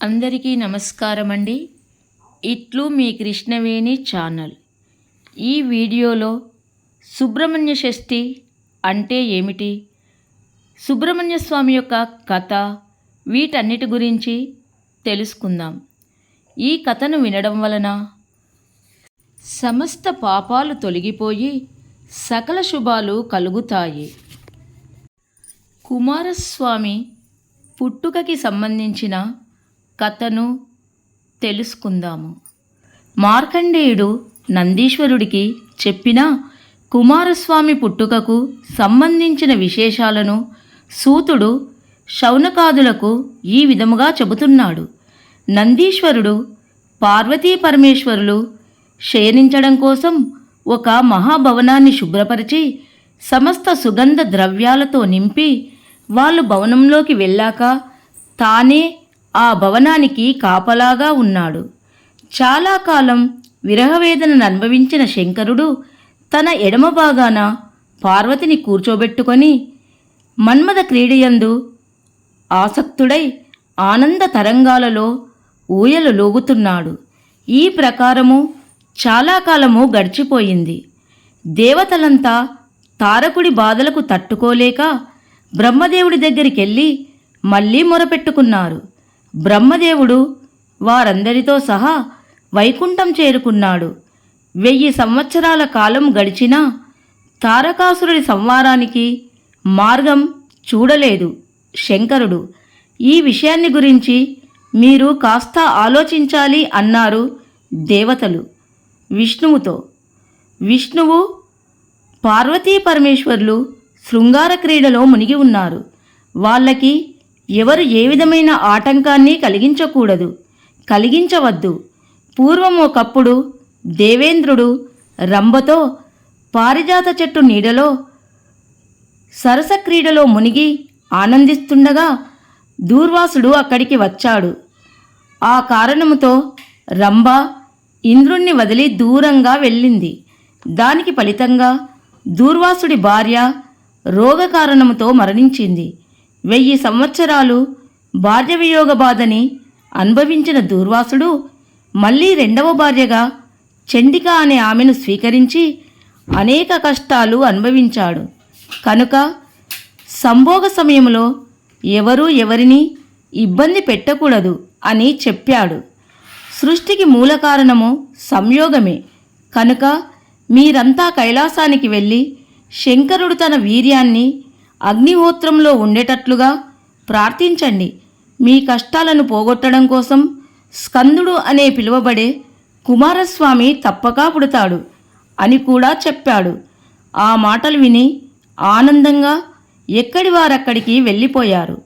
అందరికీ నమస్కారం అండి ఇట్లు మీ కృష్ణవేణి ఛానల్. ఈ వీడియోలో సుబ్రహ్మణ్య షష్ఠి అంటే ఏమిటి? సుబ్రహ్మణ్య స్వామి యొక్క కథ వీటన్నిటి గురించి తెలుసుకుందాం. ఈ కథను వినడం వలన సమస్త పాపాలు తొలగిపోయి సకల శుభాలు కలుగుతాయి. కుమారస్వామి పుట్టుకకి సంబంధించిన కథను తెలుసుకుందాము. మార్కండేయుడు నందీశ్వరుడికి చెప్పిన కుమారస్వామి పుట్టుకకు సంబంధించిన విశేషాలను సూతుడు శౌనకాదులకు ఈ విధముగా చెబుతున్నాడు. నందీశ్వరుడు పార్వతీ పరమేశ్వరులు శయనించడం కోసం ఒక మహాభవనాన్ని శుభ్రపరిచి సమస్త సుగంధ ద్రవ్యాలతో నింపి వాళ్ళు భవనంలోకి వెళ్ళాక తానే ఆ భవనానికి కాపలాగా ఉన్నాడు. చాలా కాలం విరహవేదనను అనుభవించిన శంకరుడు తన ఎడమ భాగాన పార్వతిని కూర్చోబెట్టుకొని మన్మథ క్రీడయందు ఆసక్తుడై ఆనంద తరంగాలలో ఊయలు లోగుతున్నాడు. ఈ ప్రకారము చాలా కాలము గడిచిపోయింది. దేవతలంతా తారకుడి బాధలకు తట్టుకోలేక బ్రహ్మదేవుడి దగ్గరికెళ్ళి మళ్ళీ మొరపెట్టుకున్నారు. బ్రహ్మదేవుడు వారందరితో సహా వైకుంఠం చేరుకున్నాడు. వెయ్యి సంవత్సరాల కాలం గడిచినా తారకాసురుడి సంవారానికి మార్గం చూడలేదు. శంకరుడు ఈ విషయాన్ని గురించి మీరు కాస్త ఆలోచించాలి అన్నారు దేవతలు విష్ణువుతో. విష్ణువు పార్వతీ పరమేశ్వర్లు శృంగార క్రీడలో మునిగి ఉన్నారు. వాళ్ళకి ఎవరు ఏ విధమైన ఆటంకాన్ని కలిగించకూడదు. కలిగించవద్దు. పూర్వం ఒకప్పుడు దేవేంద్రుడు రంభతో పారిజాత చెట్టు నీడలో సరస క్రీడలో మునిగి ఆనందిస్తుండగా దూర్వాసుడు అక్కడికి వచ్చాడు. ఆ కారణముతో రంభ ఇంద్రుణ్ణి వదిలి దూరంగా వెళ్ళింది. దానికి ఫలితంగా దూర్వాసుడి భార్య రోగ కారణముతో మరణించింది. వెయ్యి సంవత్సరాలు భార్యవియోగ బాధని అనుభవించిన దూర్వాసుడు మళ్ళీ రెండవ భార్యగా చండిక అనే ఆమెను స్వీకరించి అనేక కష్టాలు అనుభవించాడు. కనుక సంభోగ సమయంలో ఎవరూ ఎవరిని ఇబ్బంది పెట్టకూడదు అని చెప్పాడు. సృష్టికి మూల కారణము సంయోగమే. కనుక మీరంతా కైలాసానికి వెళ్ళి శంకరుడు తన వీర్యాన్ని అగ్నిహోత్రంలో ఉండేటట్లుగా ప్రార్థించండి. మీ కష్టాలను పోగొట్టడం కోసం స్కందుడు అనే పిలువబడే కుమారస్వామి తప్పక పుడతాడు అని కూడా చెప్పాడు. ఆ మాటలు విని ఆనందంగా ఎక్కడి వారక్కడికి వెళ్ళిపోయారు.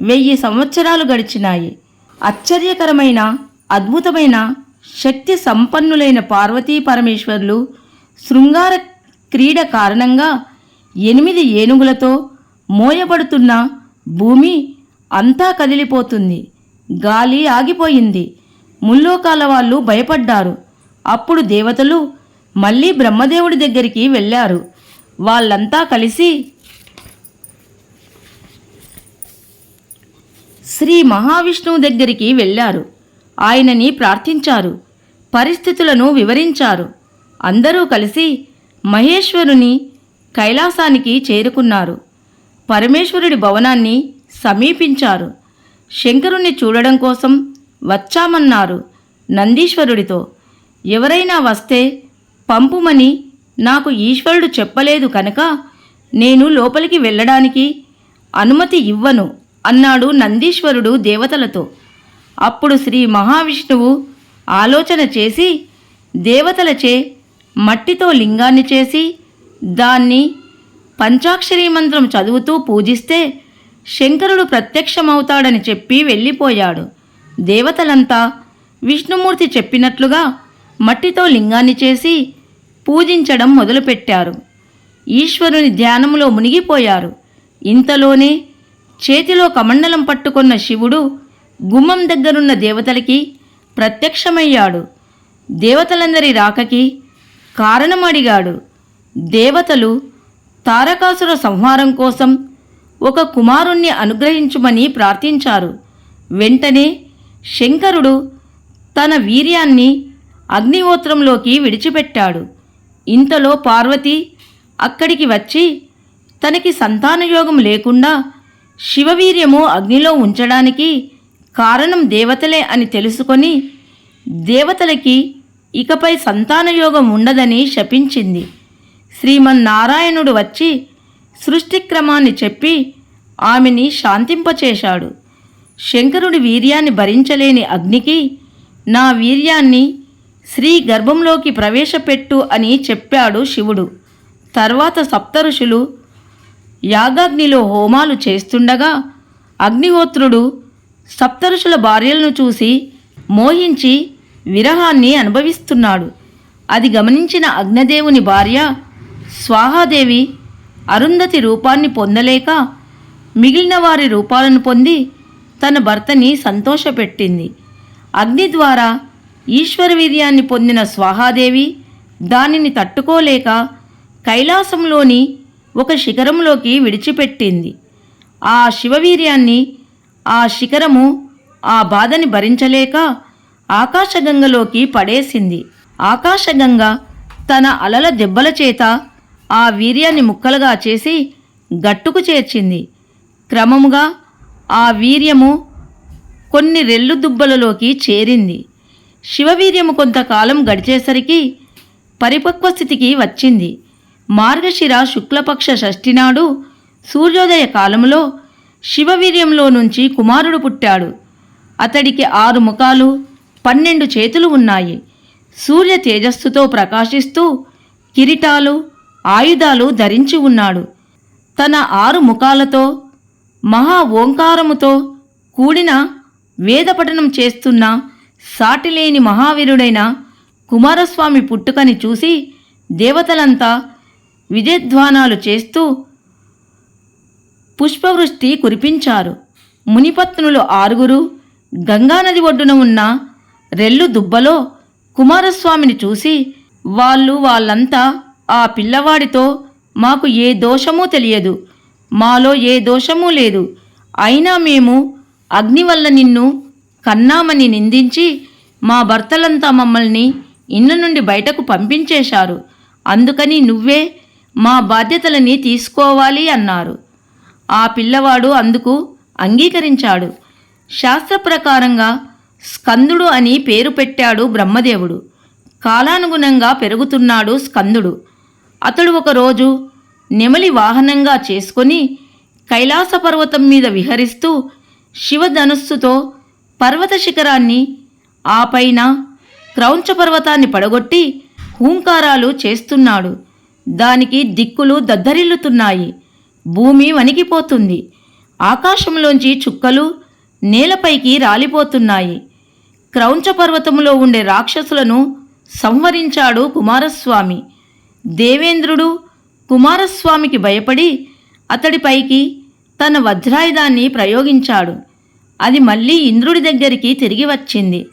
వెయ్యి సంవత్సరాలు గడిచినాయి. ఆశ్చర్యకరమైన అద్భుతమైన శక్తి సంపన్నులైన పార్వతీ పరమేశ్వర్లు శృంగార క్రీడ కారణంగా ఎనిమిది ఏనుగులతో మోయబడుతున్న భూమి అంతా కదిలిపోతుంది. గాలి ఆగిపోయింది. ముల్లోకాల వాళ్ళు భయపడ్డారు. అప్పుడు దేవతలు మళ్ళీ బ్రహ్మదేవుడి దగ్గరికి వెళ్ళారు. వాళ్ళంతా కలిసి శ్రీ మహావిష్ణువు దగ్గరికి వెళ్ళారు. ఆయనని ప్రార్థించారు. పరిస్థితులను వివరించారు. అందరూ కలిసి మహేశ్వరుని కైలాసానికి చేరుకున్నారు. పరమేశ్వరుడి భవనాన్ని సమీపించారు. శంకరుణ్ణి చూడడం కోసం వచ్చామన్నారు నందీశ్వరుడితో. ఎవరైనా వస్తే పంపుమని నాకు ఈశ్వరుడు చెప్పలేదు కనుక నేను లోపలికి వెళ్ళడానికి అనుమతి ఇవ్వను అన్నాడు నందీశ్వరుడు దేవతలతో. అప్పుడు శ్రీ మహావిష్ణువు ఆలోచన చేసి దేవతలచే మట్టితో లింగాన్ని చేసి దాన్ని పంచాక్షరీ మంత్రం చదువుతూ పూజిస్తే శంకరుడు ప్రత్యక్షమవుతాడని చెప్పి వెళ్ళిపోయాడు. దేవతలంతా విష్ణుమూర్తి చెప్పినట్లుగా మట్టితో లింగాన్ని చేసి పూజించడం మొదలుపెట్టారు. ఈశ్వరుని ధ్యానంలో మునిగిపోయారు. ఇంతలోనే చేతిలో కమండలం పట్టుకున్న శివుడు గుమ్మం దగ్గరున్న దేవతలకి ప్రత్యక్షమయ్యాడు. దేవతలందరి రాకకి కారణం అడిగాడు. దేవతలు తారకాసుర సంహారం కోసం ఒక కుమారుణ్ణి అనుగ్రహించుమని ప్రార్థించారు. వెంటనే శంకరుడు తన వీర్యాన్ని అగ్నిహోత్రంలోకి విడిచిపెట్టాడు. ఇంతలో పార్వతి అక్కడికి వచ్చి తనకి సంతానయోగం లేకుండా శివవీర్యము అగ్నిలో ఉంచడానికి కారణం దేవతలే అని తెలుసుకొని దేవతలకి ఇకపై సంతానయోగం ఉండదని శపించింది. శ్రీమన్నారాయణుడు వచ్చి సృష్టిక్రమాన్ని చెప్పి ఆమెని శాంతింపచేశాడు. శంకరుడి వీర్యాన్ని భరించలేని అగ్నికి నా వీర్యాన్ని శ్రీ గర్భంలోకి ప్రవేశపెట్టు అని చెప్పాడు శివుడు. తర్వాత సప్తఋషులు యాగాగ్నిలో హోమాలు చేస్తుండగా అగ్నిహోత్రుడు సప్తఋషుల భార్యలను చూసి మోహించి విరహాన్ని అనుభవిస్తున్నాడు. అది గమనించిన అగ్నదేవుని భార్య స్వాహాదేవి అరుంధతి రూపాన్ని పొందలేక మిగిలిన వారి రూపాలను పొంది తన భర్తని సంతోషపెట్టింది. అగ్ని ద్వారా ఈశ్వర వీర్యాన్ని పొందిన స్వాహాదేవి దానిని తట్టుకోలేక కైలాసంలోని ఒక శిఖరంలోకి విడిచిపెట్టింది. ఆ శివవీర్యాన్ని ఆ శిఖరము ఆ బాధని భరించలేక ఆకాశగంగలోకి పడేసింది. ఆకాశగంగ తన అలల దెబ్బల చేత ఆ వీర్యాన్ని ముక్కలుగా చేసి గట్టుకు చేర్చింది. క్రమముగా ఆ వీర్యము కొన్ని రెల్లు దుబ్బలలోకి చేరింది. శివవీర్యము కొంతకాలం గడిచేసరికి పరిపక్వ స్థితికి వచ్చింది. మార్గశిర శుక్లపక్ష షష్ఠి నాడు సూర్యోదయ కాలంలో శివవీర్యంలో నుంచి కుమారుడు పుట్టాడు. అతడికి ఆరు ముఖాలు పన్నెండు చేతులు ఉన్నాయి. సూర్య తేజస్సుతో ప్రకాశిస్తూ కిరీటాలు ఆయుధాలు ధరించి ఉన్నాడు. తన ఆరు ముఖాలతో మహా ఓంకారముతో కూడిన వేదపఠనం చేస్తున్న సాటిలేని మహావీరుడైన కుమారస్వామి పుట్టుకని చూసి దేవతలంతా విజయధ్వానాలు చేస్తూ పుష్పవృష్టి కురిపించారు. మునిపత్నులు ఆరుగురు గంగానది ఒడ్డున ఉన్న రెల్లు దుబ్బలో కుమారస్వామిని చూసి వాళ్ళు వాళ్ళంతా ఆ పిల్లవాడితో మాకు ఏ దోషమూ తెలియదు. మాలో ఏ దోషమూ లేదు. అయినా మేము అగ్ని వల్ల నిన్ను కన్నామని నిందించి మా భర్తలంతా మమ్మల్ని ఇన్ను నుండి బయటకు పంపించేశారు. అందుకని నువ్వే మా బాధ్యతలని తీసుకోవాలి అన్నారు. ఆ పిల్లవాడు అందుకు అంగీకరించాడు. శాస్త్ర ప్రకారంగా స్కందుడు అని పేరు పెట్టాడు బ్రహ్మదేవుడు. కాలానుగుణంగా పెరుగుతున్నాడు స్కందుడు. అతడు ఒకరోజు నెమలి వాహనంగా చేసుకొని కైలాస పర్వతం మీద విహరిస్తూ శివధనుస్సుతో పర్వత శిఖరాన్ని ఆ పైన క్రౌంచ పర్వతాన్ని పడగొట్టి హూంకారాలు చేస్తున్నాడు. దానికి దిక్కులు దద్దరిల్లుతున్నాయి. భూమి వణికిపోతుంది. ఆకాశంలోంచి చుక్కలు నేలపైకి రాలిపోతున్నాయి. క్రౌంచ పర్వతములో ఉండే రాక్షసులను సంహరించాడు కుమారస్వామి. దేవేంద్రుడు కుమారస్వామికి భయపడి అతడిపైకి తన వజ్రాయుధాన్ని ప్రయోగించాడు. అది మళ్ళీ ఇంద్రుడి దగ్గరికి తిరిగి వచ్చింది.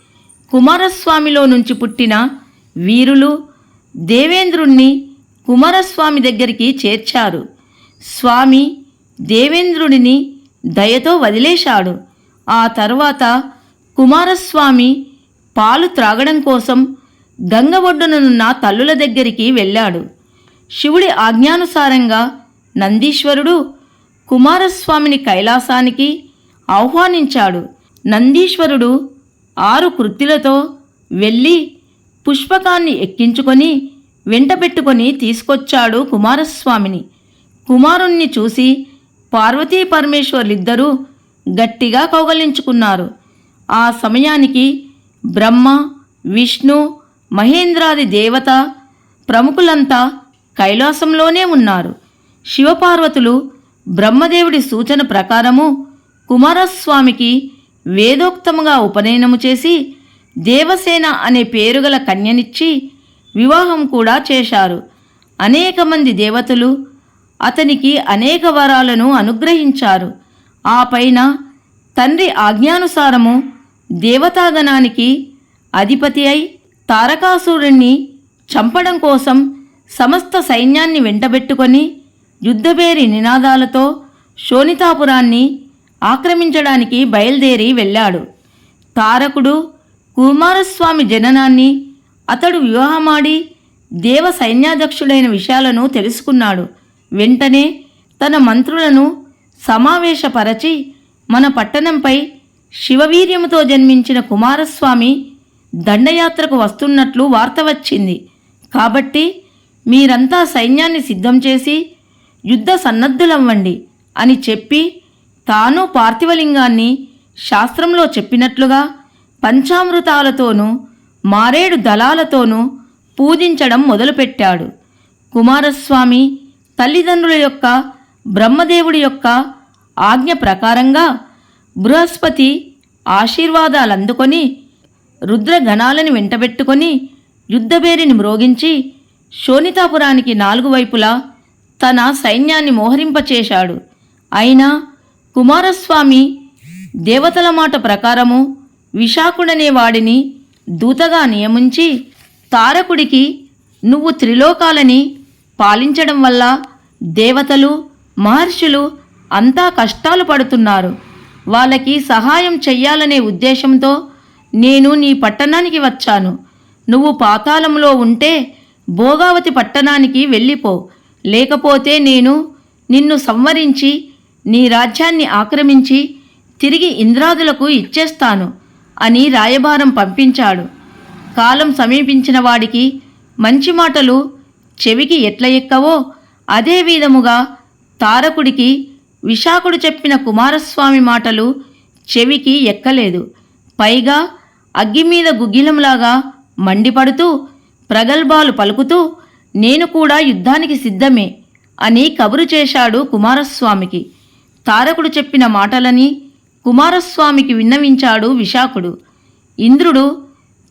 కుమారస్వామిలో నుంచి పుట్టిన వీరులు దేవేంద్రుణ్ణి కుమారస్వామి దగ్గరికి చేర్చారు. స్వామి దేవేంద్రుడిని దయతో వదిలేశాడు. ఆ తర్వాత కుమారస్వామి పాలు త్రాగడం కోసం గంగ ఒడ్డుననున్న తల్లుల దగ్గరికి వెళ్ళాడు. శివుడి ఆజ్ఞానుసారంగా నందీశ్వరుడు కుమారస్వామిని కైలాసానికి ఆహ్వానించాడు. నందీశ్వరుడు ఆరు కృత్తులతో వెళ్ళి పుష్పకాన్ని ఎక్కించుకొని వెంటబెట్టుకొని తీసుకొచ్చాడు కుమారస్వామిని. కుమారుణ్ణి చూసి పార్వతీ పరమేశ్వరులిద్దరూ గట్టిగా కౌగలించుకున్నారు. ఆ సమయానికి బ్రహ్మ విష్ణు మహేంద్రాది దేవత ప్రముఖులంతా కైలాసంలోనే ఉన్నారు. శివపార్వతులు బ్రహ్మదేవుడి సూచన ప్రకారము కుమారస్వామికి వేదోక్తముగా ఉపనయనము చేసి దేవసేన అనే పేరుగల కన్యనిచ్చి వివాహం కూడా చేశారు. అనేక మంది దేవతలు అతనికి అనేక వరాలను అనుగ్రహించారు. ఆ పైన తండ్రి ఆజ్ఞానుసారము దేవతాగణానికి అధిపతి అయి తారకాసురుణ్ణి చంపడం కోసం సమస్త సైన్యాన్ని వెంటబెట్టుకొని యుద్ధబేరి నినాదాలతో శోణితాపురాన్ని ఆక్రమించడానికి బయలుదేరి వెళ్ళాడు. తారకుడు కుమారస్వామి జననాన్ని అతడు వివాహమాడి దేవ సైన్యాధ్యక్షుడైన విషయాలను తెలుసుకున్నాడు. వెంటనే తన మంత్రులను సమావేశపరచి మన పట్టణంపై శివవీర్యముతో జన్మించిన కుమారస్వామి దండయాత్రకు వస్తున్నట్లు వార్త వచ్చింది. కాబట్టి మీరంతా సైన్యాన్ని సిద్ధం చేసి యుద్ధ సన్నద్ధులవ్వండి అని చెప్పి తాను పార్థివలింగాన్ని శాస్త్రంలో చెప్పినట్లుగా పంచామృతాలతోనూ మారేడు దళాలతోనూ పూజించడం మొదలుపెట్టాడు. కుమారస్వామి తల్లిదండ్రుల యొక్క బ్రహ్మదేవుడి యొక్క ఆజ్ఞ ప్రకారంగా బృహస్పతి ఆశీర్వాదాలు అందుకొని రుద్రగణాలను వెంటబెట్టుకొని యుద్ధబేరిని మ్రోగించి శోణితాపురానికి నాలుగు వైపులా తన సైన్యాన్ని మోహరింపచేశాడు. అయినా కుమారస్వామి దేవతల మాట ప్రకారము విశాఖుడనే వాడిని దూతగా నియమించి తారకుడికి నువ్వు త్రిలోకాలని పాలించడం వల్ల దేవతలు మహర్షులు అంతా కష్టాలు పడుతున్నారు. వాళ్ళకి సహాయం చెయ్యాలనే ఉద్దేశంతో నేను నీ పట్టణానికి వచ్చాను. నువ్వు పాతాళంలో ఉంటే భోగావతి పట్టణానికి వెళ్ళిపో. లేకపోతే నేను నిన్ను సంవరించి నీ రాజ్యాన్ని ఆక్రమించి తిరిగి ఇంద్రాదులకు ఇచ్చేస్తాను అని రాయబారం పంపించాడు. కాలం సమీపించిన వాడికి మంచి మాటలు చెవికి ఎట్ల ఎక్కవో అదే విధముగా తారకుడికి విశాఖుడు చెప్పిన కుమారస్వామి మాటలు చెవికి ఎక్కలేదు. పైగా అగ్గి మీద గుగ్గిలంలాగా మండిపడుతూ ప్రగల్భాలు పలుకుతూ నేను కూడా యుద్ధానికి సిద్ధమే అని కబురు చేశాడు కుమారస్వామికి. తారకుడు చెప్పిన మాటలని కుమారస్వామికి విన్నవించాడు విశాఖుడు. ఇంద్రుడు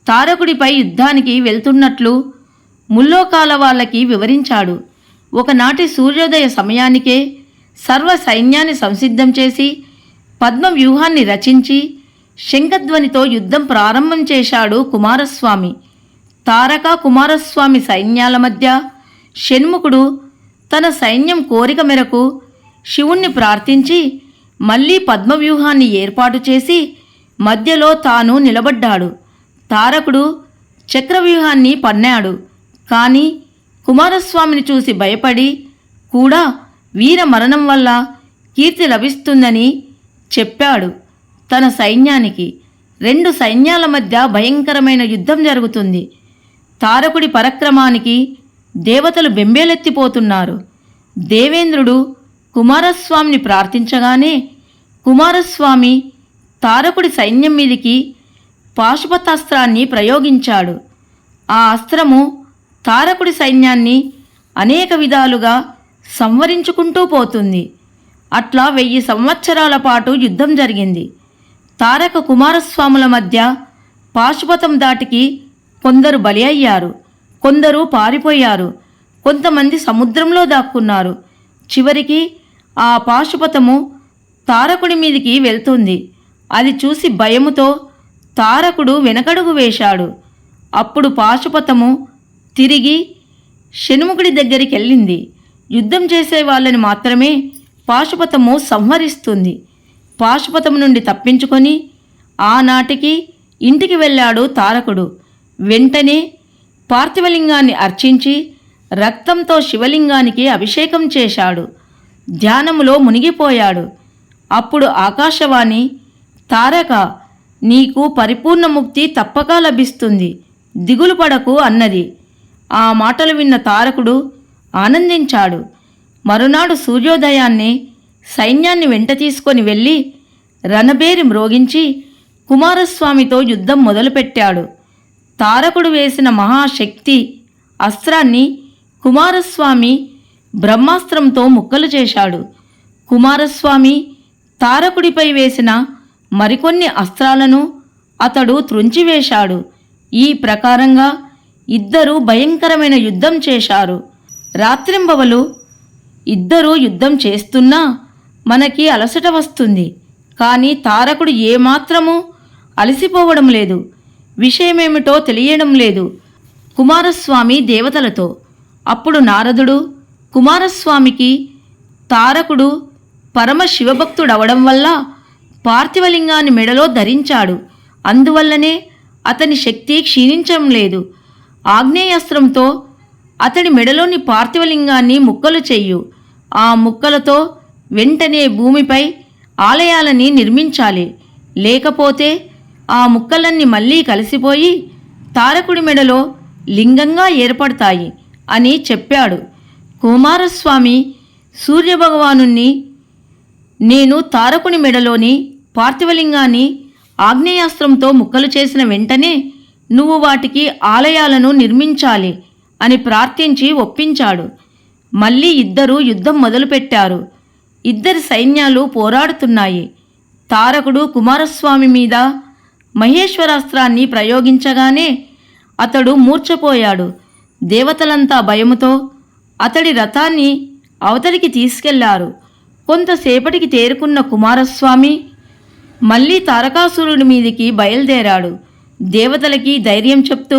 తారకుడిపై యుద్ధానికి వెళ్తున్నట్లు ముల్లోకాల వాళ్ళకి వివరించాడు. ఒకనాటి సూర్యోదయ సమయానికే సర్వ సైన్యాన్ని సంసిద్ధం చేసి పద్మ వ్యూహాన్ని రచించి శంఖధ్వనితో యుద్ధం ప్రారంభం చేశాడు కుమారస్వామి. తారక కుమారస్వామి సైన్యాల మధ్య షణ్ముఖుడు తన సైన్యం కోరిక మేరకు శివుణ్ణి ప్రార్థించి మళ్ళీ పద్మవ్యూహాన్ని ఏర్పాటు చేసి మధ్యలో తాను నిలబడ్డాడు. తారకుడు చక్రవ్యూహాన్ని పన్నాడు. కానీ కుమారస్వామిని చూసి భయపడి కూడా వీర మరణం వల్ల కీర్తి లభిస్తుందని చెప్పాడు. తన సైన్యానికి రెండు సైన్యాల మధ్య భయంకరమైన యుద్ధం జరుగుతుంది. తారకుడి పరక్రమానికి దేవతలు బెంబేలెత్తిపోతున్నారు దేవేంద్రుడు కుమారస్వామిని ప్రార్థించగానే కుమారస్వామి తారకుడి సైన్యం మీదికి పాశుపతాస్త్రాన్ని ప్రయోగించాడు. ఆ అస్త్రము తారకుడి సైన్యాన్ని అనేక విధాలుగా సంవరించుకుంటూ పోతుంది. అట్లా వెయ్యి సంవత్సరాల పాటు యుద్ధం జరిగింది. తారక కుమారస్వాముల మధ్య పాశుపతం దాటికి కొందరు బలి అయ్యారు కొందరు పారిపోయారు. కొంతమంది సముద్రంలో దాక్కున్నారు. చివరికి ఆ పాశుపతము తారకుడి మీదికి వెళ్తుంది. అది చూసి భయముతో తారకుడు వెనకడుగు వేశాడు. అప్పుడు పాశుపతము తిరిగి షణ్ముఖుడి దగ్గరికి వెళ్ళింది. యుద్ధం చేసే వాళ్ళని మాత్రమే పాశుపతము సంహరిస్తుంది. పాశుపతము నుండి తప్పించుకొని ఆనాటికి ఇంటికి వెళ్ళాడు తారకుడు. వెంటనే పార్థివలింగాన్ని అర్చించి రక్తంతో శివలింగానికి అభిషేకం చేశాడు. ధ్యానములో మునిగిపోయాడు. అప్పుడు ఆకాశవాణి తారక నీకు పరిపూర్ణ ముక్తి తప్పక లభిస్తుంది. దిగులు పడకు అన్నది. ఆ మాటలు విన్న తారకుడు ఆనందించాడు. మరునాడు సూర్యోదయాన్నే సైన్యాన్ని వెంట తీసుకొని వెళ్ళి రణబేరి మ్రోగించి కుమారస్వామితో యుద్ధం మొదలుపెట్టాడు. తారకుడు వేసిన మహాశక్తి అస్త్రాన్ని కుమారస్వామి బ్రహ్మాస్త్రంతో ముక్కలు చేశాడు. కుమారస్వామి తారకుడిపై వేసిన మరికొన్ని అస్త్రాలను అతడు త్రుంచివేశాడు. ఈ ప్రకారంగా ఇద్దరూ భయంకరమైన యుద్ధం చేశారు. రాత్రింబవలు ఇద్దరూ యుద్ధం చేస్తున్నా మనకి అలసట వస్తుంది. కానీ తారకుడు ఏమాత్రము అలసిపోవడం లేదు. విషయమేమిటో తెలియడం లేదు. కుమారస్వామి దేవతలతో. అప్పుడు నారదుడు కుమారస్వామికి తారకుడు పరమ శివభక్తుడవడం వల్ల పార్థివలింగాన్ని మెడలో ధరించాడు. అందువల్లనే అతని శక్తి క్షీణించడం లేదు. ఆగ్నేయాస్త్రంతో అతడి మెడలోని పార్థివలింగాన్ని ముక్కలు చెయ్యు ఆ ముక్కలతో వెంటనే భూమిపై ఆలయాలని నిర్మించాలి. లేకపోతే ఆ ముక్కలన్నీ మళ్ళీ కలిసిపోయి తారకుడి మెడలో లింగంగా ఏర్పడతాయి అని చెప్పాడు. కుమారస్వామి సూర్యభగవాను నేను తారకుని మెడలోని పార్థివలింగాన్ని ఆగ్నేయాస్త్రంతో ముక్కలు చేసిన వెంటనే నువ్వు వాటికి ఆలయాలను నిర్మించాలి అని ప్రార్థించి ఒప్పించాడు. మళ్ళీ ఇద్దరూ యుద్ధం మొదలుపెట్టారు. ఇద్దరి సైన్యాలు పోరాడుతున్నాయి. తారకుడు కుమారస్వామి మీద మహేశ్వరాస్త్రాన్ని ప్రయోగించగానే అతడు మూర్ఛపోయాడు. దేవతలంతా భయముతో అతడి రథాన్ని అవతలికి తీసుకెళ్ళారు. కొంతసేపటికి తేరుకున్న కుమారస్వామి మళ్ళీ తారకాసురుడి మీదికి బయలుదేరాడు. దేవతలకి ధైర్యం చెప్తూ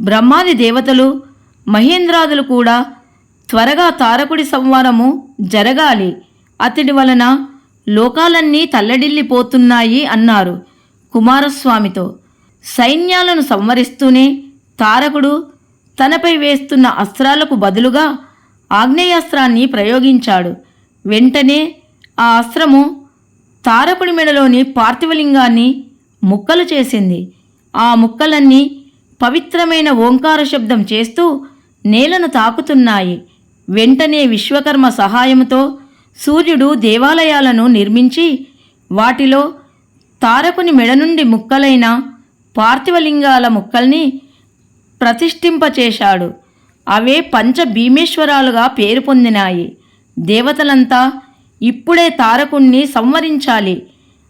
బ్రహ్మాది దేవతలు మహేంద్రాదులు కూడా త్వరగా తారకుడి సంవారము జరగాలి. అతడి వలన లోకాలన్నీ తల్లడిల్లిపోతున్నాయి అన్నారు కుమారస్వామితో. సైన్యాలను సంవరిస్తూనే తారకుడు తనపై వేస్తున్న అస్త్రాలకు బదులుగా ఆగ్నేయాస్త్రాన్ని ప్రయోగించాడు. వెంటనే ఆ అస్త్రము తారకుడి మెడలోని పార్థివలింగాన్ని ముక్కలు చేసింది. ఆ ముక్కలన్నీ పవిత్రమైన ఓంకార శబ్దం చేస్తూ నేలను తాకుతున్నాయి. వెంటనే విశ్వకర్మ సహాయంతో సూర్యుడు దేవాలయాలను నిర్మించి వాటిలో తారకుని మెడ నుండి ముక్కలైన పార్థివలింగాల ముక్కల్ని ప్రతిష్ఠింపచేశాడు. అవే పంచ భీమేశ్వరాలుగా పేరు పొందినాయి. దేవతలంతా ఇప్పుడే తారకుణ్ణి సంవరించాలి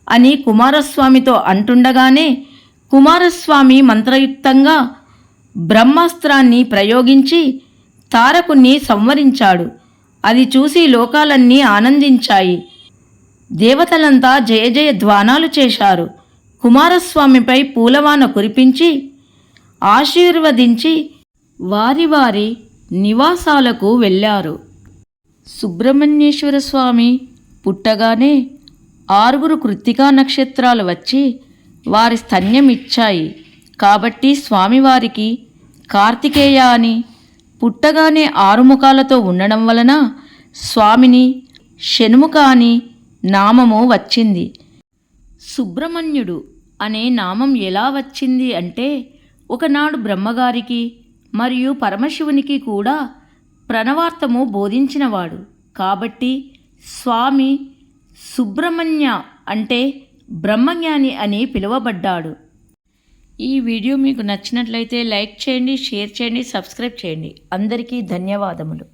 అని కుమారస్వామితో అంటుండగానే కుమారస్వామి మంత్రయుక్తంగా బ్రహ్మాస్త్రాన్ని ప్రయోగించి తారకుణ్ణి సంవరించాడు. అది చూసి లోకాలన్నీ ఆనందించాయి. దేవతలంతా జయ జయ ధ్వానాలు చేశారు. కుమారస్వామిపై పూలవాన కురిపించి ఆశీర్వదించి వారి వారి నివాసాలకు వెళ్ళారు. సుబ్రహ్మణ్యేశ్వర స్వామి పుట్టగానే ఆరుగురు కృత్తికా నక్షత్రాలు వచ్చి వారి స్తన్యం ఇచ్చాయి కాబట్టి స్వామివారికి కార్తికేయ అని పుట్టగానే ఆరుముఖాలతో ఉండడం వలన స్వామిని షణ్ముఖ అని నామము వచ్చింది. సుబ్రహ్మణ్యుడు అనే నామం ఎలా వచ్చింది అంటే ఒకనాడు బ్రహ్మగారికి మరియు పరమశివునికి కూడా ప్రణవార్థము బోధించినవాడు. కాబట్టి స్వామి సుబ్రహ్మణ్య అంటే బ్రహ్మజ్ఞాని అని పిలువబడ్డాడు. ఈ వీడియో మీకు నచ్చినట్లయితే లైక్ చేయండి షేర్ చేయండి సబ్స్క్రైబ్ చేయండి. అందరికీ ధన్యవాదములు.